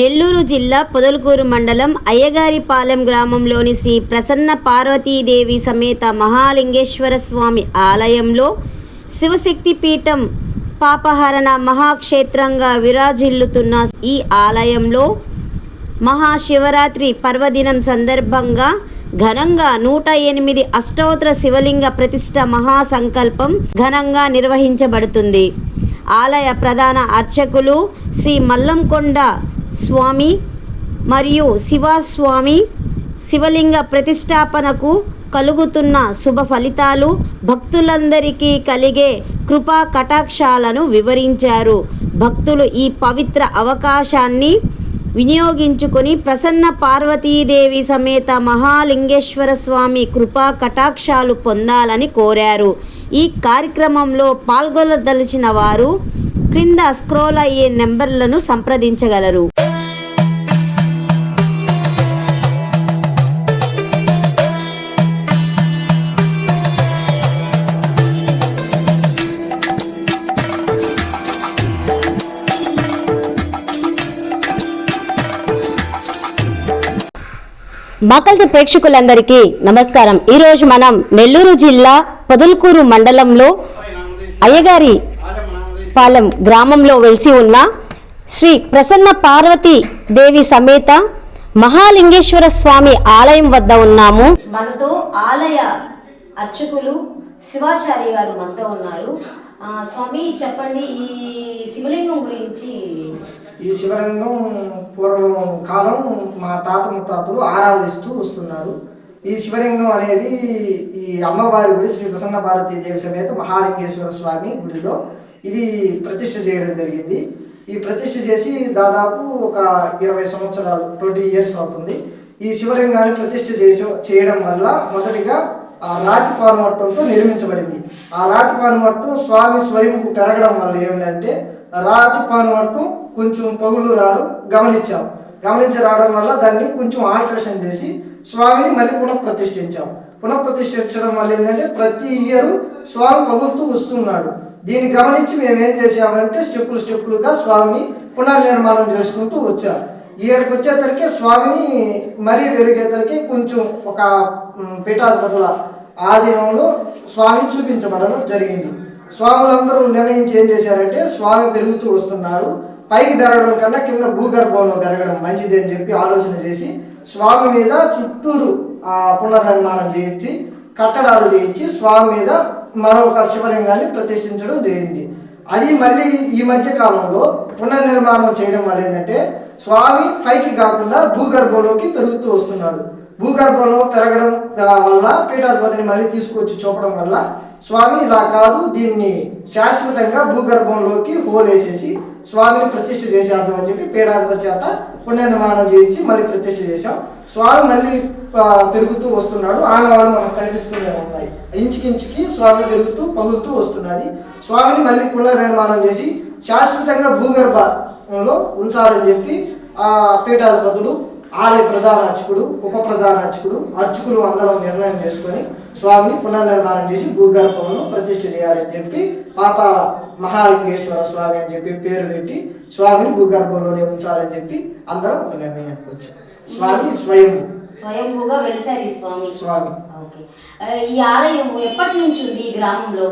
నెల్లూరు జిల్లా పొదలకూరు మండలం అయ్యగారిపాలెం గ్రామంలోని శ్రీ ప్రసన్న పార్వతీదేవి సమేత మహాలింగేశ్వర స్వామి ఆలయంలో శివశక్తి పీఠం పాపహరణ మహాక్షేత్రంగా విరాజిల్లుతున్న ఈ ఆలయంలో మహాశివరాత్రి పర్వదినం సందర్భంగా ఘనంగా నూట ఎనిమిది అష్టోత్తర శివలింగ ప్రతిష్ట మహాసంకల్పం ఘనంగా నిర్వహించబడుతుంది. ఆలయ ప్రధాన అర్చకులు శ్రీ మల్లంకొండ స్వామి మరియు శివస్వామి శివలింగ ప్రతిష్టాపనకు కలుగుతున్న శుభ ఫలితాలు భక్తులందరికీ కలిగే కృపా కటాక్షాలను వివరించారు. భక్తులు ఈ పవిత్ర అవకాశాన్ని వినియోగించుకొని ప్రసన్న పార్వతీదేవి సమేత మహాలింగేశ్వర స్వామి కృపా కటాక్షాలు పొందాలని కోరారు. ఈ కార్యక్రమంలో పాల్గొనదలిచిన వారు క్రింద స్క్రోల్ అయ్యే నెంబర్లను సంప్రదించగలరు. మాకల్తి ప్రేక్షకులందరికీ నమస్కారం. ఈరోజు మనం నెల్లూరు జిల్లా పొదల్కూరు మండలంలో అయ్యగారి పాలెం గ్రామంలో వెలిసి ఉన్న శ్రీ ప్రసన్న పార్వతి దేవి సమేత మహాలింగేశ్వర స్వామి ఆలయం వద్ద ఉన్నాము. మనతో ఆలయ అర్చకులు శివాచార్య గారు మనతో ఉన్నారు. స్వామి చెప్పండి ఈ శివలింగం గురించి. ఈ శివలింగం పూర్వం కాలం మా తాత ముత్తాతలు ఆరాధిస్తూ వస్తున్నారు. ఈ శివలింగం అనేది ఈ అమ్మవారి గుడి శ్రీ ప్రసన్న భారతీ దేవి సమేత మహాలింగేశ్వర స్వామి గుడిలో ఇది ప్రతిష్ఠ చేయడం జరిగింది. ఈ ప్రతిష్ఠ చేసి దాదాపు ఒక ఇరవై సంవత్సరాలు ట్వంటీ ఇయర్స్ అవుతుంది. ఈ శివలింగాన్ని ప్రతిష్ఠ చేయడం వల్ల మొదటిగా ఆ రాతి పానుమట్టంతో నిర్మించబడింది. ఆ రాతి పానుమట్టం స్వామి స్వయంకు పెరగడం వల్ల ఏమిటంటే రాతి పానుమట్టం కొంచెం పగులు రావడం గమనించాం. గమనించి రావడం వల్ల దాన్ని కొంచెం ఆల్టరేషన్ చేసి స్వామిని మళ్ళీ పునఃప్రతిష్ఠించాం. పునఃప్రతిష్ఠించడం పునః ప్రతిష్ఠించడం వల్ల ఏంటంటే ప్రతి ఇయర్ స్వామి పగులుతూ వస్తున్నాడు. దీన్ని గమనించి మేము ఏం చేసామంటే స్టెప్పులు స్టెప్పులుగా స్వామిని పునర్నిర్మాణం చేసుకుంటూ వచ్చాం. ఈ వచ్చేసరికి స్వామిని మరీ పెరిగేసరికి కొంచెం ఒక పీఠాధిపతుల ఆధీనంలో స్వామిని చూపించబడడం జరిగింది. స్వాములందరూ నిర్ణయించి ఏం చేశారంటే స్వామి పెరుగుతూ వస్తున్నాడు పైకి పెరగడం కన్నా కింద భూగర్భంలో పెరగడం మంచిది అని చెప్పి ఆలోచన చేసి స్వామి మీద చుట్టూరు పునర్నిర్మాణం చేయించి కట్టడాలు చేయించి స్వామి మీద మరొక శివలింగాన్ని ప్రతిష్ఠించడం జరిగింది. అది మళ్ళీ ఈ మధ్య కాలంలో పునర్నిర్మాణం చేయడం వల్ల ఏంటంటే స్వామి పైకి కాకుండా భూగర్భంలోకి పెరుగుతూ వస్తున్నాడు. భూగర్భంలో పెరగడం వల్ల పీఠాధిపతిని మళ్ళీ తీసుకొచ్చి చూపడం వల్ల స్వామి ఇలా కాదు దీన్ని శాశ్వతంగా భూగర్భంలోకి హోలేసేసి స్వామిని ప్రతిష్ఠ చేసేద్దాం అని చెప్పి పీఠాధిపతి చేత పునర్నిర్మాణం చేయించి మళ్ళీ ప్రతిష్ఠ చేశాం. స్వామి మళ్ళీ పెరుగుతూ వస్తున్నాడు. ఆనవాళ్ళు మనకు కనిపిస్తూనే ఉన్నాయి. ఇంచుకించుకి స్వామి పెరుగుతూ పగులుతూ వస్తున్నది. స్వామిని మళ్ళీ పునర్నిర్మాణం చేసి శాశ్వతంగా భూగర్భంలో ఉంచాలని చెప్పి ఆ పీఠాధిపతులు ఆలయ ప్రధాన అర్చకుడు ఉప ప్రధాన అర్చకుడు అర్చకులు అందరం నిర్ణయం చేసుకొని స్వామిని పునర్నిర్మాణం చేసి భూగర్భంలో ప్రతిష్ఠ చేయాలని చెప్పి పాతాళ మహాలింగేశ్వర స్వామి అని చెప్పి పేరు పెట్టి స్వామిని భూగర్భంలోనే ఉంచాలని చెప్పి అందరం ఒక నిర్ణయానికి వచ్చాం. స్వామి స్వయం స్వయంభూగా వెలిసారు స్వామి. స్వామి. ఈ ఆలయం ఎప్పటి నుంచి ఉంది ఈ గ్రామంలో?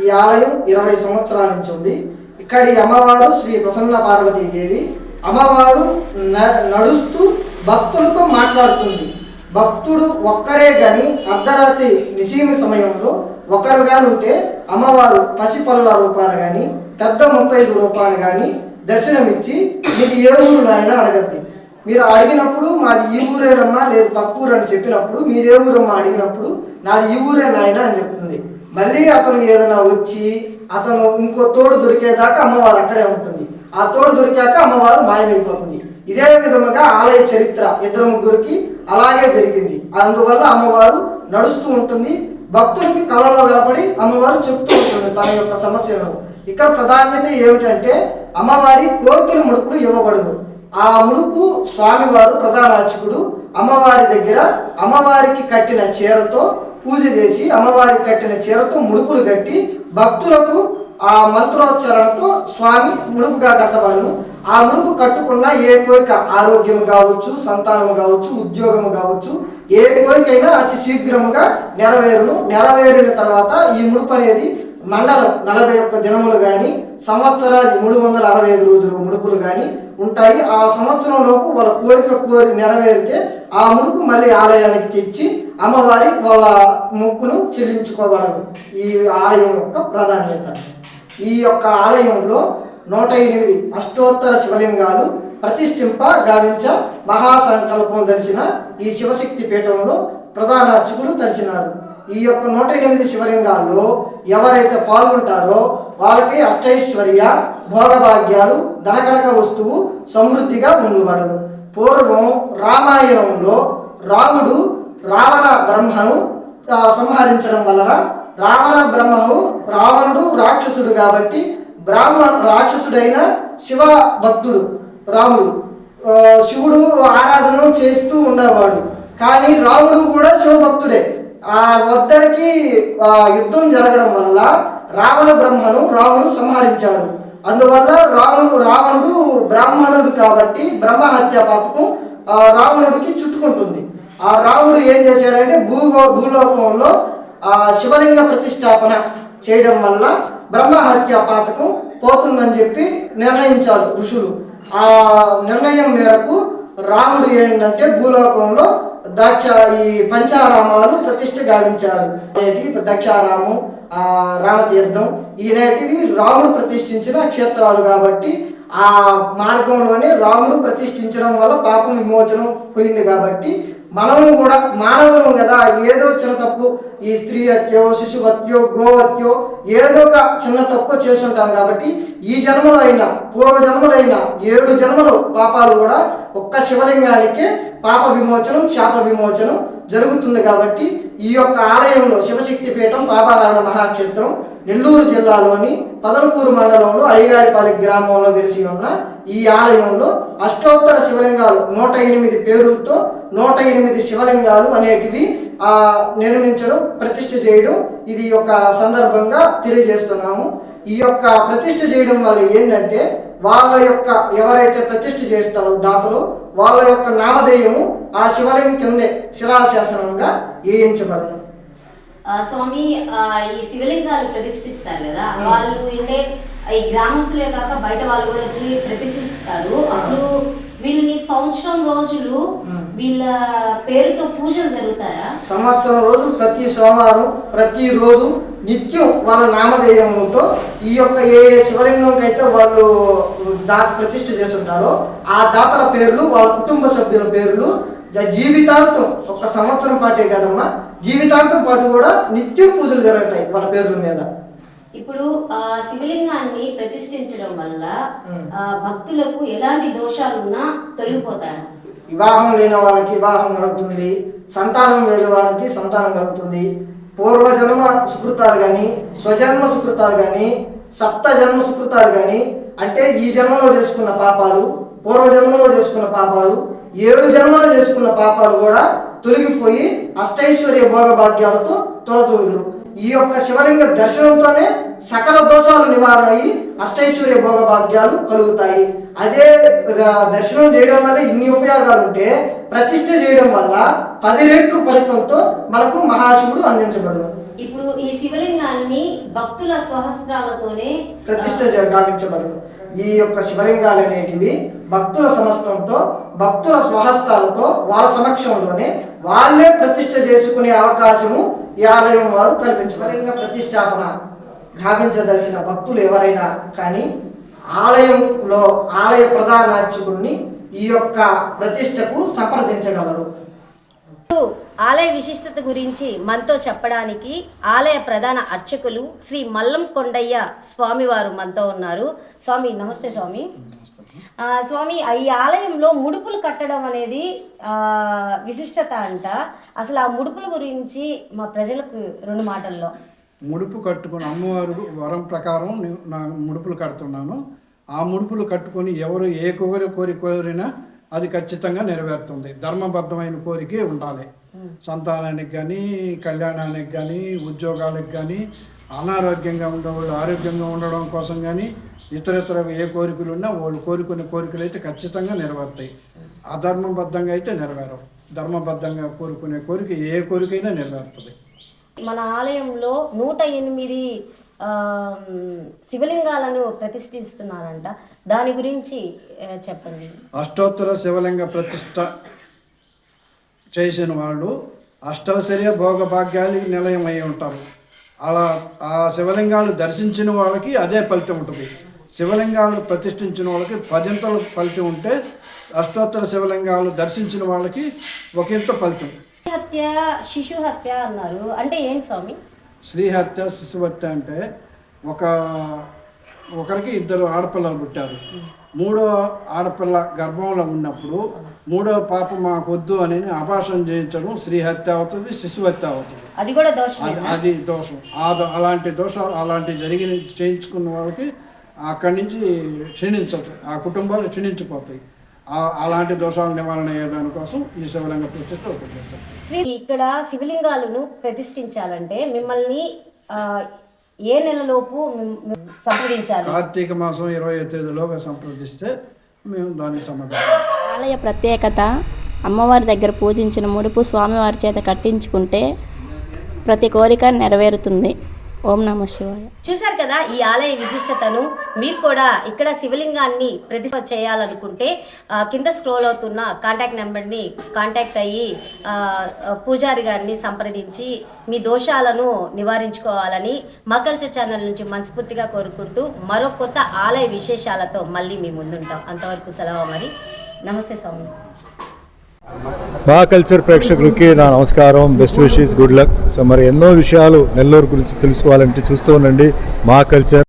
ఈ ఆలయం ఇరవై సంవత్సరాల నుంచి ఉంది. ఇక్కడి అమ్మవారు శ్రీ ప్రసన్న పార్వతీదేవి అమ్మవారు న- నడుస్తూ భక్తులతో మాట్లాడుతుంది. భక్తుడు ఒక్కరే కానీ అర్ధరాత్రి నిశీమి సమయంలో ఒకరుగా ఉంటే అమ్మవారు పసిపల్ల రూపాన కానీ పెద్ద ముత్తైదు రూపాన కానీ దర్శనమిచ్చి మీకు ఏ ఊరు నాయన అడగద్ది. మీరు అడిగినప్పుడు మాది ఈ ఊరేనమ్మా లేదు తక్కువ అని చెప్పినప్పుడు మీది ఊరమ్మా అడిగినప్పుడు నాది ఈ ఊరే నాయన అని చెప్తుంది. మళ్ళీ అతను ఏదైనా వచ్చి అతను ఇంకో తోడు దొరికేదాకా అమ్మవారు అక్కడే ఉంటుంది. ఆ తోడు దొరికాక అమ్మవారు మాయమైపోతుంది. ఇదే విధముగా ఆలయ చరిత్ర ఇద్దరు ముగ్గురికి అలాగే జరిగింది. అందువల్ల అమ్మవారు నడుస్తూ ఉంటుంది. భక్తులకి కళలో కలపడి అమ్మవారు చెప్తూ ఉంటుంది తన యొక్క సమస్యలను. ఇక్కడ ప్రాధాన్యత ఏమిటంటే అమ్మవారి కోరికల ముడుపులు ఇవ్వబడును. ఆ ముడుపు స్వామివారు ప్రధాన అర్చకుడు అమ్మవారి దగ్గర అమ్మవారికి కట్టిన చీరతో పూజ చేసి అమ్మవారికి కట్టిన చీరతో ముడుపులు కట్టి భక్తులకు ఆ మంత్రోచ్చారణతో స్వామి ముడుపుగా కట్టబడును. ఆ ముడుపు కట్టుకున్న ఏ కోరిక ఆరోగ్యం కావచ్చు సంతానము కావచ్చు ఉద్యోగము కావచ్చు ఏ కోరికైనా అతి శీఘ్రముగా నెరవేరును. నెరవేరిన తర్వాత ఈ ముడుపు అనేది మండలం నలభై ఒక్క దినములు కానీ సంవత్సరాది మూడు వందల అరవై ఐదు రోజులు ముడుపులు కానీ ఉంటాయి. ఆ సంవత్సరం లోపు వాళ్ళ కోరిక కోరి నెరవేరితే ఆ ముడుపు మళ్ళీ ఆలయానికి తెచ్చి అమ్మవారి వాళ్ళ ముక్కును చెల్లించుకోవడం ఈ ఆలయం యొక్క ప్రాధాన్యత. ఈ యొక్క ఆలయంలో నూట ఎనిమిది అష్టోత్తర శివలింగాలు ప్రతిష్ఠింప గావించ మహాసంకల్పం తెలిసిన ఈ శివశక్తి పీఠంలో ప్రధాన అర్చకులు తలిచినారు. ఈ యొక్క నూట ఎనిమిది శివలింగాల్లో ఎవరైతే పాల్గొంటారో వాళ్ళకి అష్టైశ్వర్య భోగభాగ్యాలు ధనకనక వస్తువు సమృద్ధిగా ముందుబడను పూర్వం రామాయణంలో రాముడు రావణ బ్రహ్మను సంహరించడం వలన రావణ బ్రహ్మము రావణుడు రాక్షసుడు కాబట్టి బ్రాహ్మ రాక్షసుడైన శివ భక్తుడు రాముడు శివుడు ఆరాధన చేస్తూ ఉండేవాడు. కానీ రాముడు కూడా శివభక్తుడే. ఆ వద్దరికి యుద్ధం జరగడం వల్ల రావణ బ్రహ్మను రాముడు సంహరించాడు. అందువల్ల రావణుడు రావణుడు బ్రాహ్మణుడు కాబట్టి బ్రహ్మ హత్య పాతకం రావణుడికి చుట్టుకుంటుంది. ఆ రాముడు ఏం చేశాడంటే భూగో భూలోకంలో ఆ శివలింగ ప్రతిష్టాపన చేయడం వల్ల బ్రహ్మ హత్య పాతకం పోతుందని చెప్పి నిర్ణయించారు ఋషులు. ఆ నిర్ణయం మేరకు రాముడు ఏంటంటే భూలోకంలో దక్ష ఈ పంచారామాలు ప్రతిష్ఠ గావించారు అనేటి దక్షారామం ఆ రామతీర్థం ఈనాటివి రాముడు ప్రతిష్ఠించిన క్షేత్రాలు కాబట్టి ఆ మార్గంలోనే రాముడు ప్రతిష్ఠించడం వల్ల పాపం విమోచనం పోయింది కాబట్టి మనము కూడా మానవులు కదా ఏదో చిన్న తప్పు ఈ స్త్రీ హత్యో శిశు హత్యో గోహత్యో ఏదో ఒక చిన్న తప్పు చేస్తుంటాం కాబట్టి ఈ జన్మలో అయినా పూర్వ జన్మలైనా ఏడు జన్మలు పాపాలు కూడా ఒక్క శివలింగానికి పాప విమోచనం శాప విమోచనం జరుగుతుంది కాబట్టి ఈ యొక్క ఆలయంలో శివశక్తి పీఠం మహాక్షేత్రం నెల్లూరు జిల్లాలోని పదలకూరు మండలంలో అయ్యగారిపల్లి గ్రామంలో వెలిసి ఉన్న ఈ ఆలయంలో అష్టోత్తర శివలింగాలు నూట ఎనిమిది పేరులతో నూట ఎనిమిది శివలింగాలు అనేటివి నిర్మించడం ప్రతిష్ఠ చేయడం ఇది ఒక సందర్భంగా తెలియజేస్తున్నాము. ఈ యొక్క ప్రతిష్ఠ చేయడం వల్ల ఏంటంటే వాళ్ళ యొక్క ఎవరైతే ప్రతిష్ఠ చేస్తారో దాతలు వాళ్ళ యొక్క నామధేయము ఆ శివలింగం కిందే శిలాశాసనంగా వేయించబడను ఆ, స్వామి ఈ శివలింగాలు ప్రతిష్ఠిస్తారు కదా వాళ్ళు అంటే ఈ గ్రామస్తులే కాక బయట వాళ్ళు కూడా వచ్చి ప్రతిష్ఠిస్తారు. అప్పుడు వీళ్ళని సంవత్సరం రోజులు. వీళ్ళ పేరుతో పూజలు జరుగుతాయా? సంవత్సరం రోజులు ప్రతి సోమవారం ప్రతి రోజు నిత్యం వాళ్ళ నామధేయములతో ఈ యొక్క ఏ ఏ శివలింగంకి అయితే వాళ్ళు దాత ప్రతిష్ఠ చేస్తుంటారో ఆ దాతల పేర్లు వాళ్ళ కుటుంబ సభ్యుల పేర్లు జీవితాంతం ఒక సంవత్సరం పాటే కదమ్మా జీవితాంతం పాటు కూడా నిత్యం పూజలు జరుగుతాయి వాళ్ళ పేర్ల మీద. ఇప్పుడు ఆ శివలింగాన్ని ప్రతిష్ఠించడం వల్ల భక్తులకు ఎలాంటి దోషాలున్నా తొలగిపోతారు వివాహం లేని వాళ్ళకి వివాహం కలుగుతుంది సంతానం లేని వారికి సంతానం కలుగుతుంది పూర్వజన్మ సుకృతాలు కానీ స్వజన్మ సుకృతాలు కానీ సప్త జన్మ సుకృతాలు కానీ అంటే ఈ జన్మలో చేసుకున్న పాపాలు పూర్వజన్మలో చేసుకున్న పాపాలు ఏడు జన్మలో చేసుకున్న పాపాలు కూడా తొలగిపోయి అష్టైశ్వర్య భోగ భాగ్యాలతో తొలతూగుదురు. ఈ యొక్క శివలింగ దర్శనంతోనే సకల దోషాలు నివారణ అయ్యి అష్టైశ్వర్య భోగ భాగ్యాలు కలుగుతాయి. అదే దర్శనం చేయడం వల్ల ఇన్ని ఉపయోగాలు ఉంటే ప్రతిష్ఠ చేయడం వల్ల పది రెట్లు ఫలితంతో మనకు మహాశివుడు అందించబడును. ఇప్పుడు ఈ శివలింగాన్ని భక్తుల స్వహస్త్రాలతోనే ప్రతిష్ఠ జ- గావించబడును. ఈ యొక్క శివలింగాలు అనేటివి భక్తుల సమస్తంతో భక్తుల స్వహస్తాలతో వాళ్ళ సమక్షంలోనే వాళ్ళే ప్రతిష్ఠ చేసుకునే అవకాశము ఈ ఆలయం వారు కల్పించబలింగ ప్రతిష్టాపన. గావించదలిచిన భక్తులు ఎవరైనా కానీ ఆలయంలో ఆలయ ప్రధానార్చకుడిని ఈ యొక్క ప్రతిష్టకు సంప్రదించగలరు. ఆలయ విశిష్టత గురించి మనతో చెప్పడానికి ఆలయ ప్రధాన అర్చకులు శ్రీ మల్లం కొండయ్య స్వామివారు మనతో ఉన్నారు. స్వామి నమస్తే స్వామి. ఆ, స్వామి ఈ ఆలయంలో ముడుపులు కట్టడం అనేది ఆ, విశిష్టత అంట. అసలు ఆ ముడుపుల గురించి మా ప్రజలకు రెండు మాటల్లో. ముడుపు కట్టుకుని అమ్మవారు వరం ప్రకారం నా ముడుపులు కడుతున్నాను. ఆ ముడుపులు కట్టుకొని ఎవరు ఏ కోరి కోరి కోరినా అది ఖచ్చితంగా నెరవేరుతుంది. ధర్మబద్ధమైన కోరికే ఉండాలి. సంతానానికి కానీ కళ్యాణానికి కానీ ఉద్యోగాలకు కానీ అనారోగ్యంగా ఉండేవాళ్ళు ఆరోగ్యంగా ఉండడం కోసం కానీ ఇతర ఇతర ఏ కోరికలు ఉన్నా వాళ్ళు కోరుకునే కోరికలు అయితే ఖచ్చితంగా నెరవేరుతాయి. అధర్మబద్ధంగా అయితే నెరవేరవు. ధర్మబద్ధంగా కోరుకునే కోరిక ఏ కోరికైనా నెరవేరుతుంది. మన ఆలయంలో నూట ఎనిమిది శివలింగాలను ప్రతిష్ఠిస్తున్నారంట. దాని గురించి చెప్పండి. అష్టోత్తర శివలింగ ప్రతిష్ట చేసిన వాళ్ళు అష్టైశ్వర్య భోగభాగ్యాలకి నిలయం అయి ఉంటారు. అలా ఆ శివలింగాలు దర్శించిన వాళ్ళకి అదే ఫలితం ఉంటుంది. శివలింగాలు ప్రతిష్ఠించిన వాళ్ళకి పదింతలు ఫలితం ఉంటే అష్టోత్తర శివలింగాలు దర్శించిన వాళ్ళకి ఒకంత ఫలితం. హత్య శిశు హత్య అన్నారు. అంటే ఏంటి స్వామి? శ్రీహత్య శిశుహత్య అంటే ఒక ఒకరికి ఇద్దరు ఆడపిల్లలు పుట్టారు. మూడో ఆడపిల్ల గర్భంలో ఉన్నప్పుడు మూడో పాప మాకు వద్దు అని అభాషణ చేయించడం శ్రీహత్య అవుతుంది శిశుహత్య అవుతుంది. అది కూడా దోషమే అది దోషం. అలాంటి దోషాలు అలాంటి జరిగి చేయించుకున్న వాళ్ళకి అక్కడి నుంచి క్షీణించదు ఆ కుటుంబాలు క్షీణించిపోతాయి. అలాంటి దోషాల నివారణ అయ్యేదాని కోసం ఈ శివలింగ ప్రతిష్ట ఉపయోగిస్తారు శ్రీ ఇక్కడ శివలింగాలను ప్రతిష్ఠించాలంటే మిమ్మల్ని ఏ నెలలోపు సంప్రదించాలి? కార్తీక మాసం ఇరవై తేదీలోగా సంప్రదిస్తే మేము దానికి సమాధానం ఆలయ ప్రత్యేకత అమ్మవారి దగ్గర పూజించిన ముడుపు స్వామివారి చేత కట్టించుకుంటే ప్రతి కోరిక నెరవేరుతుంది. ఓం నమ శివాయ. చూశారు కదా ఈ ఆలయ విశిష్టతను మీరు కూడా ఇక్కడ శివలింగాన్ని ప్రతిష్ఠ చేయాలనుకుంటే కింద స్క్రోల్ అవుతున్న కాంటాక్ట్ నెంబర్ని కాంటాక్ట్ అయ్యి పూజారి గారిని సంప్రదించి మీ దోషాలను నివారించుకోవాలని మకల్చ ఛానల్ నుంచి మనస్ఫూర్తిగా కోరుకుంటూ మరో కొత్త ఆలయ విశేషాలతో మళ్ళీ మీ ముందుంటాం. అంతవరకు సెలవు మరి నమస్తే స్వామి. మా కల్చర్ ప్రేక్షకులకి నా నమస్కారం. Best wishes good luck so మరి ఎన్నో విషయాలు నెల్లూరు గురించి తెలుసుకోవాలంటే చూస్తూ ఉండండి. మా కల్చర్